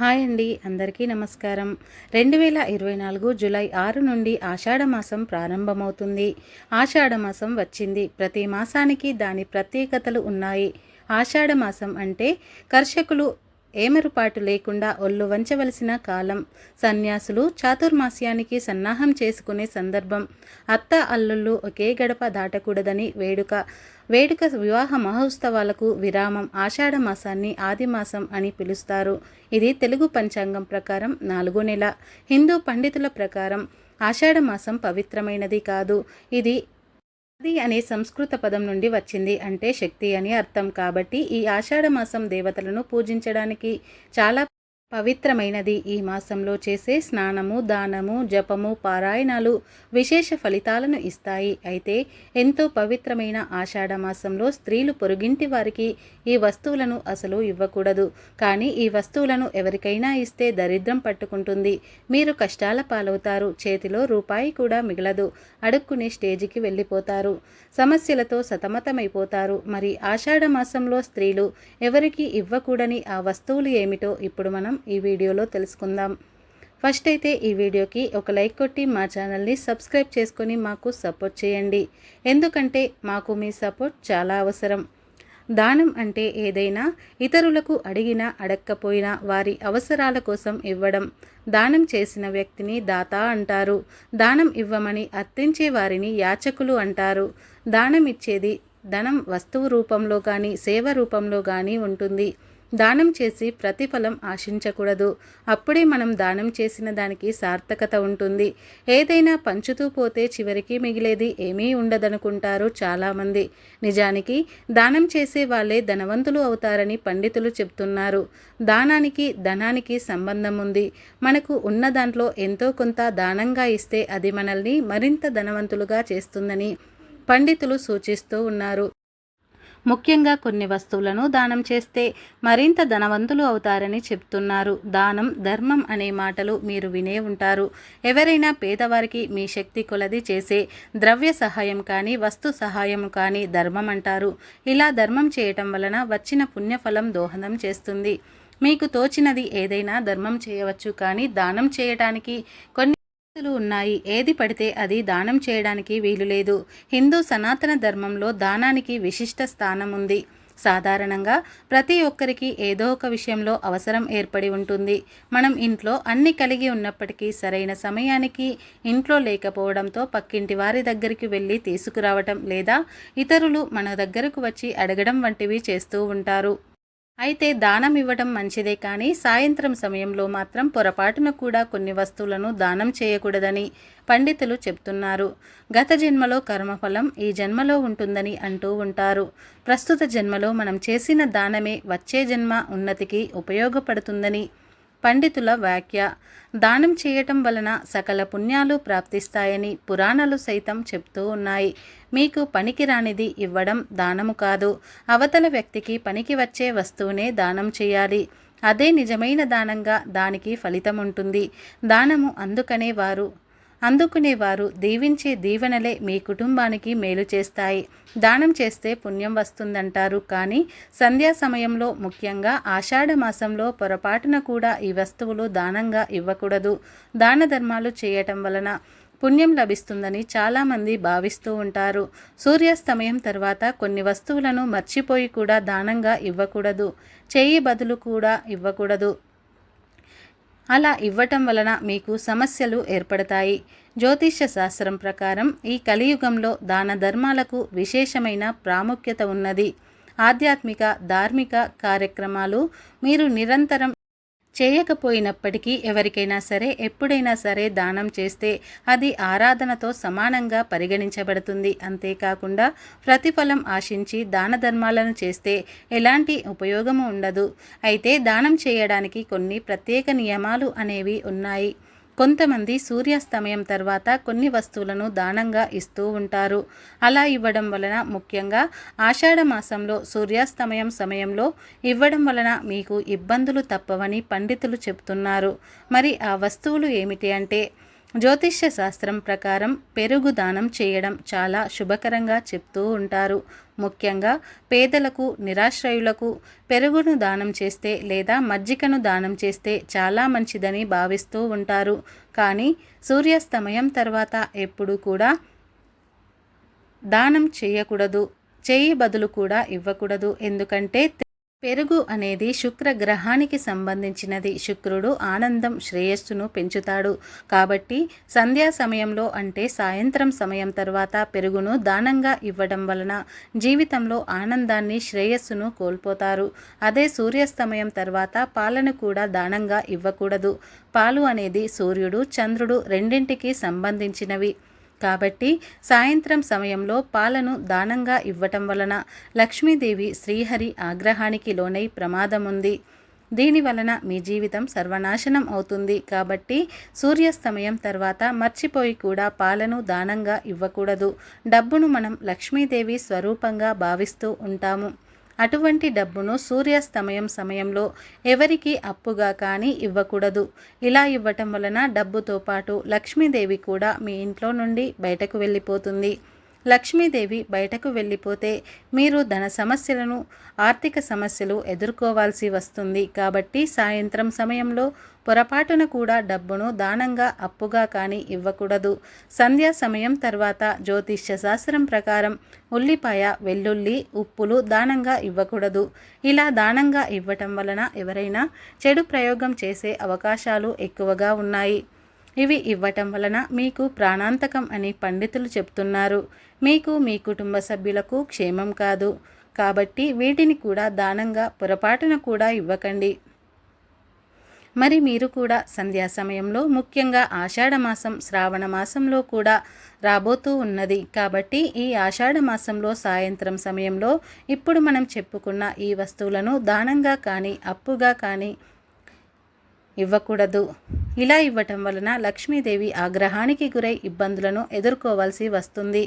Hi అండి అందరికీ నమస్కారం. రెండు వేల ఇరవై నాలుగు జూలై ఆరు నుండి ఆషాఢ మాసం ప్రారంభమవుతుంది. ఆషాఢ మాసం వచ్చింది. ప్రతి మాసానికి దాని ప్రత్యేకతలు ఉన్నాయి. ఆషాఢమాసం అంటే కర్షకులు ఏమరుపాటు లేకుండా ఒళ్ళు వంచవలసిన కాలం. సన్యాసులు చాతుర్మాస్యానికి సన్నాహం చేసుకునే సందర్భం. అత్త అల్లుళ్ళు ఒకే గడప దాటకూడదని వేడుక. వేడుక వివాహ మహోత్సవాలకు విరామం. ఆషాఢ మాసాన్ని ఆదిమాసం అని పిలుస్తారు. ఇది తెలుగు పంచాంగం ప్రకారం నాలుగో నెల. హిందూ పండితుల ప్రకారం ఆషాఢ మాసం పవిత్రమైనది కాదు. ఇది ఆది అనే సంస్కృత పదం నుండి వచ్చింది. అంటే శక్తి అని అర్థం. కాబట్టి ఈ ఆషాఢ మాసం దేవతలను పూజించడానికి చాలా పవిత్రమైనది ఈ మాసంలో చేసే స్నానము దానము జపము పారాయణాలు విశేష ఫలితాలను ఇస్తాయి. అయితే ఎంతో పవిత్రమైన ఆషాఢ మాసంలో స్త్రీలు పొరుగింటి వారికి ఈ వస్తువులను అసలు ఇవ్వకూడదు. కానీ ఈ వస్తువులను ఎవరికైనా ఇస్తే దరిద్రం పట్టుకుంటుంది. మీరు కష్టాల పాలవుతారు. చేతిలో రూపాయి కూడా మిగలదు. అడుక్కునే స్టేజికి వెళ్ళిపోతారు. సమస్యలతో సతమతమైపోతారు. మరి ఆషాఢ మాసంలో స్త్రీలు ఎవరికి ఇవ్వకూడని ఆ వస్తువులు ఏమిటో ఇప్పుడు మనం ఈ వీడియోలో తెలుసుకుందాం. ఫస్ట్ అయితే ఈ వీడియోకి ఒక లైక్ కొట్టి మా ఛానల్ని సబ్స్క్రైబ్ చేసుకొని మాకు సపోర్ట్ చేయండి. ఎందుకంటే మాకు మీ సపోర్ట్ చాలా అవసరం. దానం అంటే ఏదైనా ఇతరులకు అడిగినా అడక్కపోయినా వారి అవసరాల కోసం ఇవ్వడం. దానం చేసిన వ్యక్తిని దాత అంటారు. దానం ఇవ్వమని అర్థించే వారిని యాచకులు అంటారు. దానం ఇచ్చేది ధనం వస్తువు రూపంలో కానీ సేవ రూపంలో కానీ ఉంటుంది. దానం చేసి ప్రతిఫలం ఆశించకూడదు. అప్పుడే మనం దానం చేసిన దానికి సార్థకత ఉంటుంది. ఏదైనా పంచుతూ పోతే చివరికి మిగిలేది ఏమీ ఉండదనుకుంటారు చాలామంది. నిజానికి దానం చేసే వాళ్ళే ధనవంతులు అవుతారని పండితులు చెప్తున్నారు. దానానికి ధనానికి సంబంధం ఉంది. మనకు ఉన్న దాంట్లో ఎంతో కొంత దానంగా ఇస్తే అది మనల్ని మరింత ధనవంతులుగా చేస్తుందని పండితులు సూచిస్తూ ఉన్నారు. ముఖ్యంగా కొన్ని వస్తువులను దానం చేస్తే మరింత ధనవంతులు అవుతారని చెప్తున్నారు. దానం ధర్మం అనే మాటలు మీరు వినే ఉంటారు. ఎవరైనా పేదవారికి మీ శక్తి కొలది చేసే ద్రవ్య సహాయం కానీ వస్తు సహాయం కానీ ధర్మం అంటారు. ఇలా ధర్మం చేయటం వలన వచ్చిన పుణ్యఫలం దోహదం చేస్తుంది. మీకు తోచినది ఏదైనా ధర్మం చేయవచ్చు కానీ దానం చేయటానికి కొన్ని ఉన్నాయి. ఏది పడితే అది దానం చేయడానికి వీలు లేదు హిందూ సనాతన ధర్మంలో దానానికి విశిష్ట స్థానం ఉంది సాధారణంగా ప్రతి ఒక్కరికి ఏదో ఒక విషయంలో అవసరం ఏర్పడి ఉంటుంది. మనం ఇంట్లో అన్ని కలిగి ఉన్నప్పటికీ సరైన సమయానికి ఇంట్లో లేకపోవడంతో పక్కింటి వారి దగ్గరికి వెళ్ళి తీసుకురావటం లేదా ఇతరులు మన దగ్గరకు వచ్చి అడగడం వంటివి చేస్తూ ఉంటారు. అయితే దానం ఇవ్వడం మంచిదే కానీ సాయంత్రం సమయంలో మాత్రం పొరపాటున కూడా కొన్ని వస్తువులను దానం చేయకూడదని పండితులు చెప్తున్నారు. గత జన్మలో కర్మఫలం ఈ జన్మలో ఉంటుందని అంటూ ఉంటారు. ప్రస్తుత జన్మలో మనం చేసిన దానమే వచ్చే జన్మ ఉన్నతికి ఉపయోగపడుతుందని పండితుల వ్యాఖ్య. దానం చేయటం వలన సకల పుణ్యాలు ప్రాప్తిస్తాయని పురాణాలు సైతం చెప్తూ ఉన్నాయి. మీకు పనికిరానిది ఇవ్వడం దానము కాదు. అవతల వ్యక్తికి పనికి వచ్చే వస్తువునే దానం చేయాలి. అదే నిజమైన దానంగా దానికి ఫలితం ఉంటుంది దానము అందుకనే వారు అందుకునేవారు దీవించే దీవెనలే మీ కుటుంబానికి మేలు చేస్తాయి. దానం చేస్తే పుణ్యం వస్తుందంటారు. కానీ సంధ్యా సమయంలో ముఖ్యంగా ఆషాఢ మాసంలో పొరపాటున కూడా ఈ వస్తువులు దానంగా ఇవ్వకూడదు. దాన ధర్మాలు చేయటం వలన పుణ్యం లభిస్తుందని చాలామంది భావిస్తూ ఉంటారు. సూర్యాస్తమయం తర్వాత కొన్ని వస్తువులను మర్చిపోయి కూడా దానంగా ఇవ్వకూడదు. చేయి బదులు కూడా ఇవ్వకూడదు. అలా ఇవ్వటం వలన మీకు సమస్యలు ఏర్పడతాయి. జ్యోతిష్య శాస్త్రం ప్రకారం ఈ కలియుగంలో దాన ధర్మాలకు విశేషమైన ప్రాముఖ్యత ఉన్నది. ఆధ్యాత్మిక ధార్మిక కార్యక్రమాలు మీరు నిరంతరం చేయకపోయినప్పటికీ ఎవరికైనా సరే ఎప్పుడైనా సరే దానం చేస్తే అది ఆరాధనతో సమానంగా పరిగణించబడుతుంది. అంతేకాకుండా ప్రతిఫలం ఆశించి దాన ధర్మాలను చేస్తే ఎలాంటి ఉపయోగము ఉండదు. అయితే దానం చేయడానికి కొన్ని ప్రత్యేక నియమాలు అనేవి ఉన్నాయి. కొంతమంది సూర్యాస్తమయం తర్వాత కొన్ని వస్తువులను దానంగా ఇస్తూ ఉంటారు. అలా ఇవ్వడం వలన ముఖ్యంగా ఆషాఢ మాసంలో సూర్యాస్తమయం సమయంలో ఇవ్వడం వలన మీకు ఇబ్బందులు తప్పవని పండితులు చెప్తున్నారు. మరి ఆ వస్తువులు ఏమిటి అంటే జ్యోతిష్య శాస్త్రం ప్రకారం పెరుగు దానం చేయడం చాలా శుభకరంగా చెప్తూ ఉంటారు. ముఖ్యంగా పేదలకు నిరాశ్రయులకు పెరుగును దానం చేస్తే లేదా మజ్జికను దానం చేస్తే చాలా మంచిదని భావిస్తూ ఉంటారు. కానీ సూర్యాస్తమయం తర్వాత ఎప్పుడు కూడా దానం చేయకూడదు. చేయి బదులు కూడా ఇవ్వకూడదు. ఎందుకంటే పెరుగు అనేది శుక్ర గ్రహానికి సంబంధించినది. శుక్రుడు ఆనందం శ్రేయస్సును పెంచుతాడు. కాబట్టి సంధ్యా సమయంలో అంటే సాయంత్రం సమయం తర్వాత పెరుగును దానంగా ఇవ్వడం వలన జీవితంలో ఆనందాన్ని శ్రేయస్సును కోల్పోతారు. అదే సూర్యాస్తమయం తర్వాత పాలను కూడా దానంగా ఇవ్వకూడదు. పాలు అనేది సూర్యుడు చంద్రుడు రెండింటికి సంబంధించినవి. కాబట్టి సాయంత్రం సమయంలో పాలను దానంగా ఇవ్వటం వలన లక్ష్మీదేవి శ్రీహరి ఆగ్రహానికి లోనై ప్రమాదం ఉంది దీని వలన మీ జీవితం సర్వనాశనం అవుతుంది. కాబట్టి సూర్యాస్తమయం తర్వాత మర్చిపోయి కూడా పాలను దానంగా ఇవ్వకూడదు. డబ్బును మనం లక్ష్మీదేవి స్వరూపంగా భావిస్తూ ఉంటాము. అటువంటి డబ్బును సూర్యాస్తమయం సమయంలో ఎవరికి అప్పుగా కానీ ఇవ్వకూడదు. ఇలా ఇవ్వటం వలన డబ్బుతో పాటు లక్ష్మీదేవి కూడా మీ ఇంట్లో నుండి బయటకు వెళ్ళిపోతుంది. లక్ష్మీదేవి బయటకు వెళ్ళిపోతే మీరు ధన సమస్యలను ఆర్థిక సమస్యలు ఎదుర్కోవాల్సి వస్తుంది. కాబట్టి సాయంత్రం సమయంలో పొరపాటున కూడా డబ్బును దానంగా అప్పుగా కానీ ఇవ్వకూడదు. సంధ్యా సమయం తర్వాత జ్యోతిష్య శాస్త్రం ప్రకారం ఉల్లిపాయ వెల్లుల్లి ఉప్పులు దానంగా ఇవ్వకూడదు. ఇలా దానంగా ఇవ్వటం వలన ఎవరైనా చెడు ప్రయోగం చేసే అవకాశాలు ఎక్కువగా ఉన్నాయి. ఇవి ఇవ్వటం వలన మీకు ప్రాణాంతకం అని పండితులు చెప్తున్నారు. మీకు మీ కుటుంబ సభ్యులకు క్షేమం కాదు. కాబట్టి వీటిని కూడా దానంగా పొరపాటున కూడా ఇవ్వకండి. మరి మీరు కూడా సంధ్యా సమయంలో ముఖ్యంగా ఆషాఢ మాసం శ్రావణ మాసంలో కూడా రాబోతూ ఉన్నది. కాబట్టి ఈ ఆషాఢ మాసంలో సాయంత్రం సమయంలో ఇప్పుడు మనం చెప్పుకున్న ఈ వస్తువులను దానంగా కానీ అప్పుగా కానీ ఇవ్వకూడదు. ఇలా ఇవ్వటం వలన లక్ష్మీదేవి ఆగ్రహానికి గురై ఇబ్బందులను ఎదుర్కోవాల్సి వస్తుంది.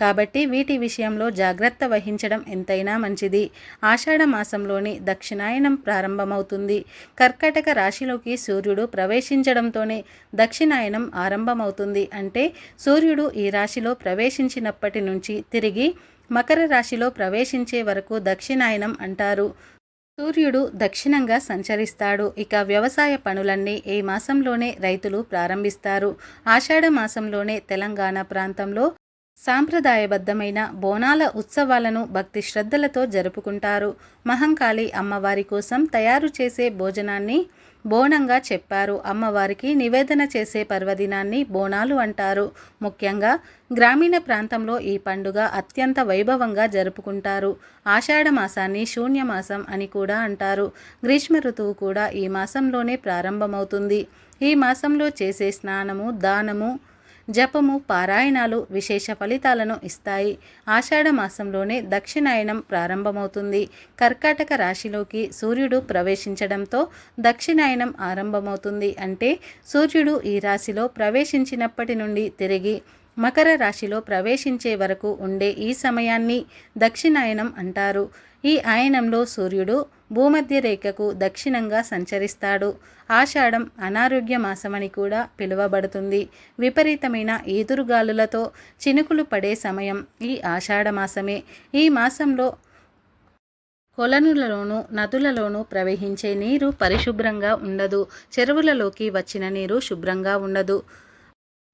కాబట్టి వీటి విషయంలో జాగ్రత్త వహించడం ఎంతైనా మంచిది. ఆషాఢ మాసంలోని దక్షిణాయనం ప్రారంభమవుతుంది. కర్కటక రాశిలోకి సూర్యుడు ప్రవేశించడంతోనే దక్షిణాయనం ఆరంభమవుతుంది. అంటే సూర్యుడు ఈ రాశిలో ప్రవేశించినప్పటి నుంచి తిరిగి మకర రాశిలో ప్రవేశించే వరకు దక్షిణాయనం అంటారు. సూర్యుడు దక్షిణంగా సంచరిస్తాడు. ఇక వ్యవసాయ పనులన్నీ ఈ మాసంలోనే రైతులు ప్రారంభిస్తారు. ఆషాఢ మాసంలోనే తెలంగాణ ప్రాంతంలో సాంప్రదాయబద్ధమైన బోనాల ఉత్సవాలను భక్తి శ్రద్ధలతో జరుపుకుంటారు. మహంకాళి అమ్మవారి కోసం తయారు చేసే భోజనాన్ని బోనంగా చెప్పారు. అమ్మవారికి నివేదన చేసే పర్వదినాన్ని బోనాలు అంటారు. ముఖ్యంగా గ్రామీణ ప్రాంతంలో ఈ పండుగ అత్యంత వైభవంగా జరుపుకుంటారు. ఆషాఢ మాసాన్ని శూన్యమాసం అని కూడా అంటారు. గ్రీష్మ ఋతువు కూడా ఈ మాసంలోనే ప్రారంభమవుతుంది. ఈ మాసంలో చేసే స్నానము దానము జపము పారాయణాలు విశేష ఫలితాలను ఇస్తాయి. ఆషాఢ మాసంలోనే దక్షిణాయనం ప్రారంభమవుతుంది. కర్కాటక రాశిలోకి సూర్యుడు ప్రవేశించడంతో దక్షిణాయనం ఆరంభమవుతుంది. అంటే సూర్యుడు ఈ రాశిలో ప్రవేశించినప్పటి నుండి తిరిగి మకర రాశిలో ప్రవేశించే వరకు ఉండే ఈ సమయాన్ని దక్షిణాయనం అంటారు. ఈ ఆయనంలో సూర్యుడు భూమధ్య రేఖకు దక్షిణంగా సంచరిస్తాడు. ఆషాఢం అనారోగ్య మాసమని కూడా పిలువబడుతుంది. విపరీతమైన ఈదురుగాలులతో చినుకులు పడే సమయం ఈ ఆషాఢ మాసమే. ఈ మాసంలో కొలనులలోనూ నదులలోనూ ప్రవహించే నీరు పరిశుభ్రంగా ఉండదు. చెరువులలోకి వచ్చిన నీరు శుభ్రంగా ఉండదు.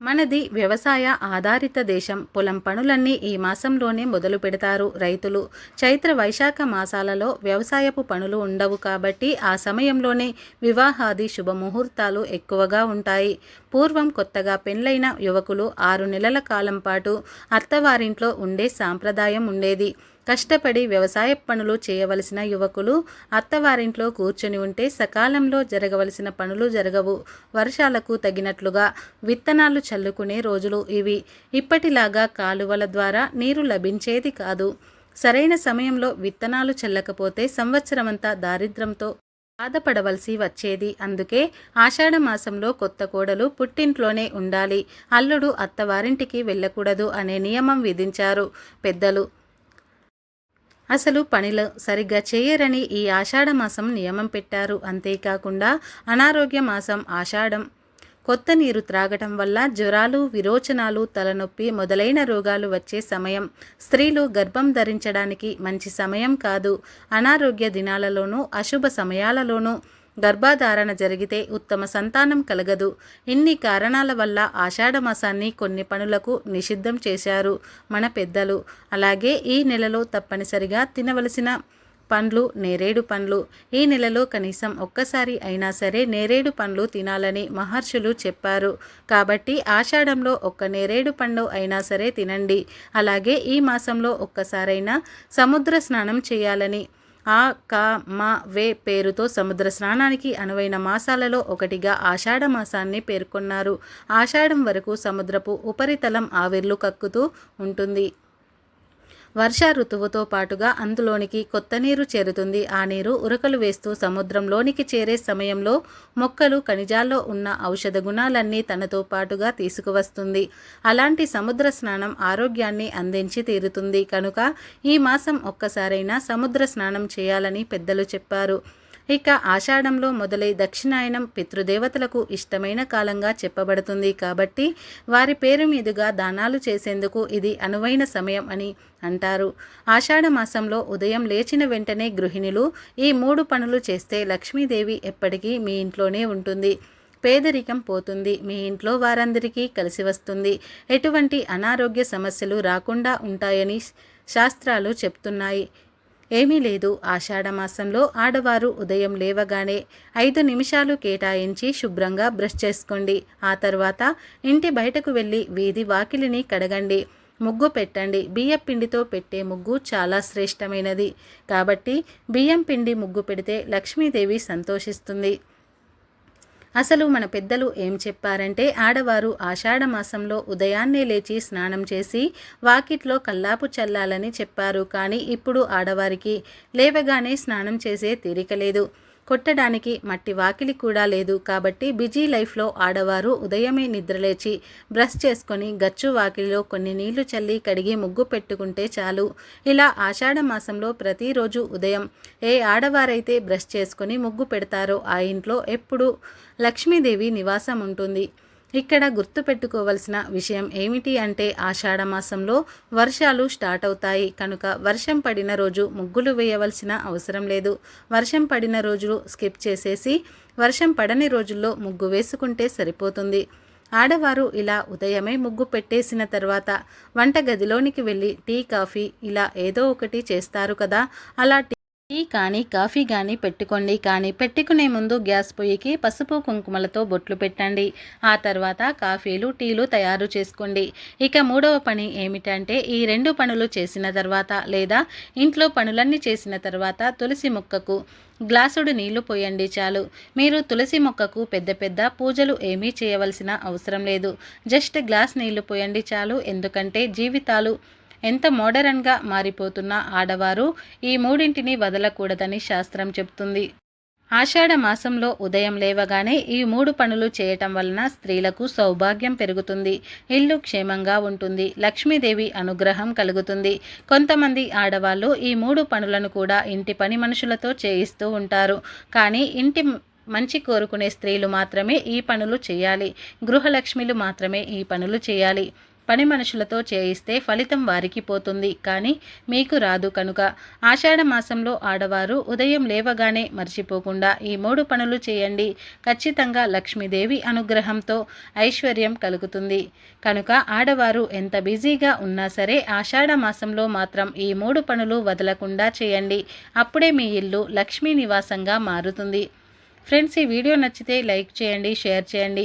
మనది వ్యవసాయ ఆధారిత దేశం. పొలం పనులన్నీ ఈ మాసంలోనే మొదలు పెడతారు రైతులు. చైత్ర వైశాఖ మాసాలలో వ్యవసాయపు పనులు ఉండవు కాబట్టి ఆ సమయంలోనే వివాహాది శుభముహూర్తాలు ఎక్కువగా ఉంటాయి. పూర్వం కొత్తగా పెండ్లైన యువకులు ఆరు నెలల కాలం పాటు అత్తవారింట్లో ఉండే సాంప్రదాయం ఉండేది. కష్టపడి వ్యవసాయ పనులు చేయవలసిన యువకులు అత్తవారింట్లో కూర్చొని ఉంటే సకాలంలో జరగవలసిన పనులు జరగవు. వర్షాలకు తగినట్లుగా విత్తనాలు చల్లుకునే రోజులు ఇవి. ఇప్పటిలాగా కాలువల ద్వారా నీరు లభించేది కాదు. సరైన సమయంలో విత్తనాలు చల్లకపోతే సంవత్సరమంతా దారిద్రంతో బాధపడవలసి వచ్చేది. అందుకే ఆషాఢ మాసంలో కొత్త కోడలు పుట్టింట్లోనే ఉండాలి. అల్లుడు అత్తవారింటికి వెళ్ళకూడదు అనే నియమం విధించారు పెద్దలు. అసలు పనిలో సరిగ్గా చేయరని ఈ ఆషాఢమాసం నియమం పెట్టారు. అంతేకాకుండా అనారోగ్య మాసం ఆషాఢం. కొత్త నీరు త్రాగటం వల్ల జ్వరాలు విరోచనాలు తలనొప్పి మొదలైన రోగాలు వచ్చే సమయం. స్త్రీలు గర్భం ధరించడానికి మంచి సమయం కాదు. అనారోగ్య దినాలలోనూ అశుభ సమయాలలోనూ గర్భధారణ జరిగితే ఉత్తమ సంతానం కలగదు. ఇన్ని కారణాల వల్ల ఆషాఢమాసాన్ని కొన్ని పనులకు నిషిద్ధం చేశారు మన పెద్దలు. అలాగే ఈ నెలలో తప్పనిసరిగా తినవలసిన పండ్లు నేరేడు పండ్లు. ఈ నెలలో కనీసం ఒక్కసారి అయినా సరే నేరేడు పండ్లు తినాలని మహర్షులు చెప్పారు. కాబట్టి ఆషాఢంలో ఒక్క నేరేడు పండు అయినా సరే తినండి. అలాగే ఈ మాసంలో ఒక్కసారైనా సముద్ర స్నానం చేయాలని. ఆ క మా వే పేరుతో సముద్ర స్నానానికి అనువైన మాసాలలో ఒకటిగా ఆషాఢ మాసాన్ని పేర్కొన్నారు. ఆషాఢం వరకు సముద్రపు ఉపరితలం ఆవిర్లు కక్కుతూ ఉంటుంది. వర్ష ఋతువుతో పాటుగా అందులోనికి కొత్త నీరు చేరుతుంది. ఆ నీరు ఉరకలు వేస్తూ సముద్రంలోనికి చేరే సమయంలో మొక్కలు ఖనిజాల్లో ఉన్న ఔషధ గుణాలన్నీ తనతో పాటుగా తీసుకువస్తుంది. అలాంటి సముద్ర స్నానం ఆరోగ్యాన్ని అందించి తీరుతుంది. కనుక ఈ మాసం ఒక్కసారైనా సముద్ర స్నానం చేయాలని పెద్దలు చెప్పారు. ఇక ఆషాఢంలో మొదలై దక్షిణాయనం పితృదేవతలకు ఇష్టమైన కాలంగా చెప్పబడుతుంది కాబట్టి వారి పేరు మీదుగా దానాలు చేసేందుకు ఇది అనువైన సమయం అని అంటారు. ఆషాఢ మాసంలో ఉదయం లేచిన వెంటనే గృహిణులు ఈ మూడు పనులు చేస్తే లక్ష్మీదేవి ఎప్పటికీ మీ ఇంట్లోనే ఉంటుంది. పేదరికం పోతుంది. మీ ఇంట్లో వారందరికీ కలిసి వస్తుంది. ఎటువంటి అనారోగ్య సమస్యలు రాకుండా ఉంటాయని శాస్త్రాలు చెప్తున్నాయి. ఏమీ లేదు. ఆషాఢమాసంలో ఆడవారు ఉదయం లేవగానే ఐదు నిమిషాలు కేటాయించి శుభ్రంగా బ్రష్ చేసుకోండి. ఆ తర్వాత ఇంటి బయటకు వెళ్ళి వీధి వాకిలిని కడగండి. ముగ్గు పెట్టండి. బియ్యం పిండితో పెట్టే ముగ్గు చాలా శ్రేష్టమైనది. కాబట్టి బియ్యం పిండి ముగ్గు పెడితే లక్ష్మీదేవి సంతోషిస్తుంది. అసలు మన పెద్దలు ఏం చెప్పారంటే ఆడవారు ఆషాఢ మాసంలో ఉదయాన్నే లేచి స్నానం చేసి వాకిట్లో కల్లాపు చల్లాలని చెప్పారు. కానీ ఇప్పుడు ఆడవారికి లేవగానే స్నానం చేసే తీరిక లేదు. కొట్టడానికి మట్టి వాకిలి కూడా లేదు. కాబట్టి బిజీ లైఫ్లో ఆడవారు ఉదయమే నిద్రలేచి బ్రష్ చేసుకొని గచ్చు వాకిలిలో కొన్ని నీళ్ళు చల్లి కడిగి ముగ్గు పెట్టుకుంటే చాలు. ఇలా ఆషాఢ మాసంలో ప్రతిరోజు ఉదయం ఏ ఆడవారైతే బ్రష్ చేసుకొని ముగ్గు పెడతారో ఆ ఇంట్లో ఎప్పుడు లక్ష్మీదేవి నివాసం ఉంటుంది ఇక్కడ గుర్తుపెట్టుకోవలసిన విషయం ఏమిటి అంటే ఆషాఢమాసంలో వర్షాలు స్టార్ట్ అవుతాయి. కనుక వర్షం పడిన రోజు ముగ్గులు వేయవలసిన అవసరం లేదు. వర్షం పడిన రోజులు స్కిప్ చేసేసి వర్షం పడని రోజుల్లో ముగ్గు వేసుకుంటే సరిపోతుంది. ఆడవారు ఇలా ఉదయమే ముగ్గు పెట్టేసిన తర్వాత వంటగదిలోనికి వెళ్ళి టీ కాఫీ ఇలా ఏదో ఒకటి చేస్తారు కదా. అలా టీ కానీ కాఫీ కానీ పెట్టుకోండి. కానీ పెట్టుకునే ముందు గ్యాస్ పొయ్యికి పసుపు కుంకుమలతో బొట్లు పెట్టండి. ఆ తర్వాత కాఫీలు టీలు తయారు చేసుకోండి. ఇక మూడవ పని ఏమిటంటే ఈ రెండు పనులు చేసిన తర్వాత లేదా ఇంట్లో పనులన్నీ చేసిన తర్వాత తులసి మొక్కకు గ్లాసుడు నీళ్ళు పోయండి చాలు. మీరు తులసి మొక్కకు పెద్ద పెద్ద పూజలు ఏమీ చేయవలసిన అవసరం లేదు. జస్ట్ గ్లాస్ నీళ్ళు పోయండి చాలు. ఎందుకంటే జీవితాలు ఎంత మోడరన్గా మారిపోతున్న ఆడవారు ఈ మూడింటిని వదలకూడదని శాస్త్రం చెబుతుంది. ఆషాఢ మాసంలో ఉదయం లేవగానే ఈ మూడు పనులు చేయటం వలన స్త్రీలకు సౌభాగ్యం పెరుగుతుంది. ఇల్లు క్షేమంగా ఉంటుంది. లక్ష్మీదేవి అనుగ్రహం కలుగుతుంది. కొంతమంది ఆడవాళ్ళు ఈ మూడు పనులను కూడా ఇంటి పని మనుషులతో చేయిస్తూ ఉంటారు. కానీ ఇంటి మంచి కోరుకునే స్త్రీలు మాత్రమే ఈ పనులు చేయాలి. గృహలక్ష్మిలు మాత్రమే ఈ పనులు చేయాలి. పని మనుషులతో చేయిస్తే ఫలితం వారికి పోతుంది. కానీ మీకు రాదు కనుక. ఆషాఢ మాసంలో ఆడవారు ఉదయం లేవగానే మర్చిపోకుండా ఈ మూడు పనులు చేయండి. ఖచ్చితంగా లక్ష్మీదేవి అనుగ్రహంతో ఐశ్వర్యం కలుగుతుంది. కనుక ఆడవారు ఎంత బిజీగా ఉన్నా సరే ఆషాఢ మాసంలో మాత్రం ఈ మూడు పనులు వదలకుండా చేయండి. అప్పుడే మీ ఇల్లు లక్ష్మీ నివాసంగా మారుతుంది. ఫ్రెండ్స్ ఈ వీడియో నచ్చితే లైక్ చేయండి షేర్ చేయండి.